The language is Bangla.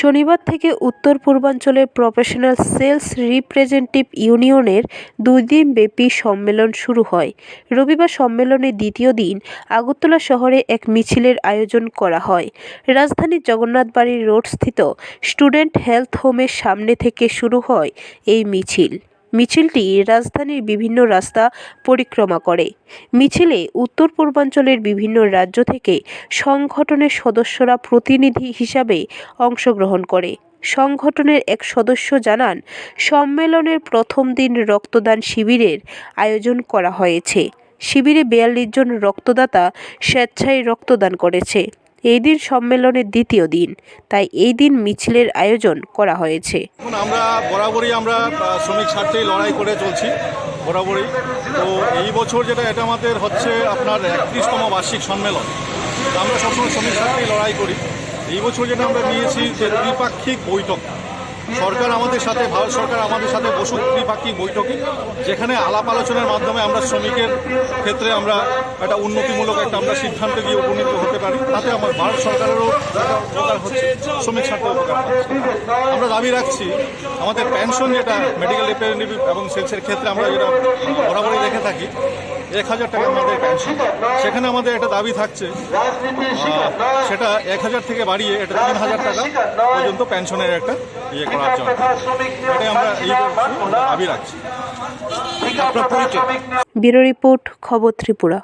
শনিবার থেকে উত্তর পূর্বাঞ্চলের প্রফেশনাল সেলস রিপ্রেজেন্টেটিভ ইউনিয়নের দুই দিন ব্যাপী সম্মেলন শুরু হয়। রবিবার সম্মেলনের দ্বিতীয় দিন আগরতলা শহরে এক মিছিলের আয়োজন করা হয়। রাজধানীর জগন্নাথবাড়ি রোডস্থিত স্টুডেন্ট হেলথ হোমের সামনে থেকে শুরু হয় এই মিছিল। মিছিলটি রাজধানীর বিভিন্ন রাস্তা পরিক্রমা করে। মিছিলে উত্তর পূর্বাঞ্চলের বিভিন্ন রাজ্য থেকে সংগঠনের সদস্যরা প্রতিনিধি হিসাবে অংশগ্রহণ করে। সংগঠনের এক সদস্য জানান, সম্মেলনের প্রথম দিন রক্তদান শিবিরের আয়োজন করা হয়েছে। শিবিরে বিয়াল্লিশ জন রক্তদাতা স্বেচ্ছায় রক্তদান করেছে। এই দিন সম্মেলনের দ্বিতীয় দিন। তাই এই দিন মিছিলের আয়োজন করা হয়েছে। আমরা বরাবরই আমরা শ্রমিক স্বার্থেই লড়াই করে চলছি, বরাবরই। তো এই বছর যেটা, এটা আমাদের হচ্ছে আপনার একত্রিশতম বার্ষিক সম্মেলন। আমরা সবসময় শ্রমিক স্বার্থেই লড়াই করি। এই বছর যেটা আমরা নিয়েছি, যে দ্বিপাক্ষিক বৈঠক। সরকার আমাদের সাথে, ভারত সরকার আমাদের সাথে বসুক ত্রিপাক্ষিক বৈঠকে, যেখানে আলাপ আলোচনার মাধ্যমে আমরা শ্রমিকের ক্ষেত্রে আমরা একটা উন্নতিমূলক একটা আমরা সিদ্ধান্তে গিয়ে উপনীত পারি তাতে আমার ভারত সরকারেরও উপকার হচ্ছে, শ্রমিক স্বার্থে উপকার আমরা দাবি রাখছি, আমাদের পেনশন যেটা মেডিকেল রিপ্রেজেন্টেটিভ এবং সেলসের ক্ষেত্রে আমরা যেটা বরাবরই দেখে থাকি, এক হাজার টাকা আমাদের পেনশন সেখানে আমাদের একটা দাবি থাকছে সেটা এক হাজার থেকে বাড়িয়ে এটা তিন হাজার টাকা পর্যন্ত পেনশনের একটা ইয়ে করার জন্য। এটাই আমরা এই দাবি রাখছি। ব্যুরো রিপোর্ট, খবর ত্রিপুরা।